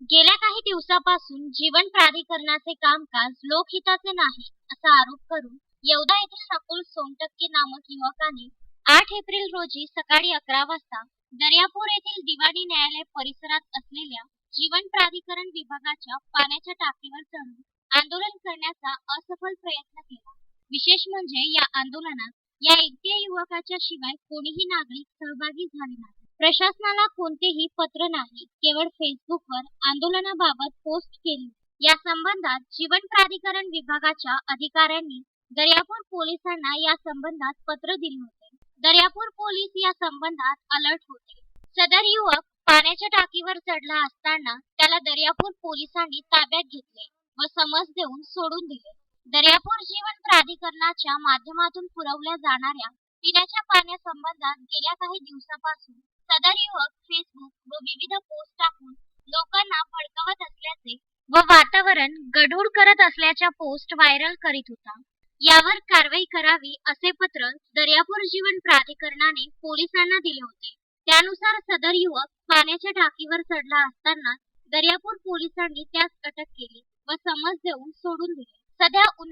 गेल्या काही दिवसापासून जीवन प्राधिकरणाचे कामकाज लोकहिताचे नाही असा आरोप करून येवदा येथील नकुल सोमटक्के नामक युवकाने आठ एप्रिल रोजी सकाळी अकरा वाजता दर्यापूर येथील दिवाणी न्यायालय परिसरात असलेल्या जीवन प्राधिकरण विभागाच्या पाण्याच्या टाकीवर चढून आंदोलन करण्याचा असफल प्रयत्न केला. विशेष म्हणजे या आंदोलनात या एकट्या युवकाच्या शिवाय कोणीही नागरिक सहभागी झाले नाही. प्रशासनाला कोणतेही पत्र नाही केवळ फेसबुकवर आंदोलनाबाबत पोस्ट केली. या संबंधात जीवन प्राधिकरण विभागाच्या अधिकाऱ्यांनी दर्यापूर पोलिसांना या संबंधात पत्र दिले होते. दर्यापूर पोलीस या संबंधात अलर्ट होते. सदर युवक पाण्याच्या टाकीवर चढला असताना त्याला दर्यापूर पोलिसांनी ताब्यात घेतले व समज देऊन सोडून दिले. दर्यापूर जीवन प्राधिकरणाच्या माध्यमातून पुरवल्या जाणाऱ्या पिण्याच्या पाण्यासंबंधात गेल्या काही दिवसापासून सदर युवक फेसबुक व विविध पोस्ट टाकून लोकांना भडकवत असल्याचे व वातावरण गढूळ करत असल्याच्या पोस्ट व्हायरल करीत होता. यावर कारवाई करावी असे पत्र दर्यापूर जीवन प्राधिकरणाने पोलिसांना दिले होते. त्यानुसार सदर युवक पाण्याच्या टाकीवर चढला असताना दर्यापूर पोलिसांनी त्यास अटक केली व समज देऊन सोडून दिले.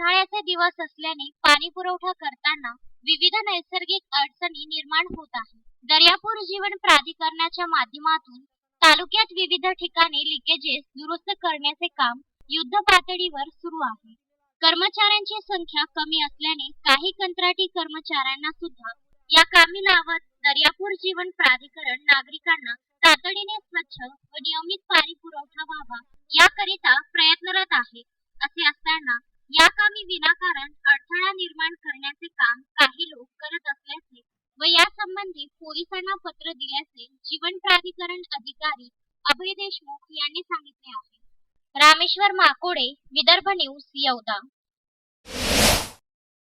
उन्हाळ्याचे दिवस असल्याने पाणी पुरवठा करताना विविध नैसर्गिक अडचणी निर्माण होत आहे दर्यापूर जीवन प्राधिकरणाच्या माध्यमातून तालुक्यात विविध ठिकाणी लिकेजेस दुरुस्त करण्याचे काम युद्ध पातळीवर सुरू आहे. कर्मचाऱ्यांची संख्या कमी असल्याने काही कंत्राटी कर्मचाऱ्यांना सुद्धा या कामी लावत दर्यापूर जीवन प्राधिकरण नागरिकांना तातडीने स्वच्छ व नियमित पाणी पुरवठा व्हावा याकरिता प्रयत्नरत आहे असे असताना या कामी विनाकारण अडथळा निर्माण करण्याचे काम काही लोक करत असल्याचे व यासंबंधी पोलिसांना पत्र दिल्याचे जीवन प्राधिकरण अधिकारी अभय देशमुख यांनी सांगितले आहे. रामेश्वर माकोडे विदर्भ न्यूज यवदा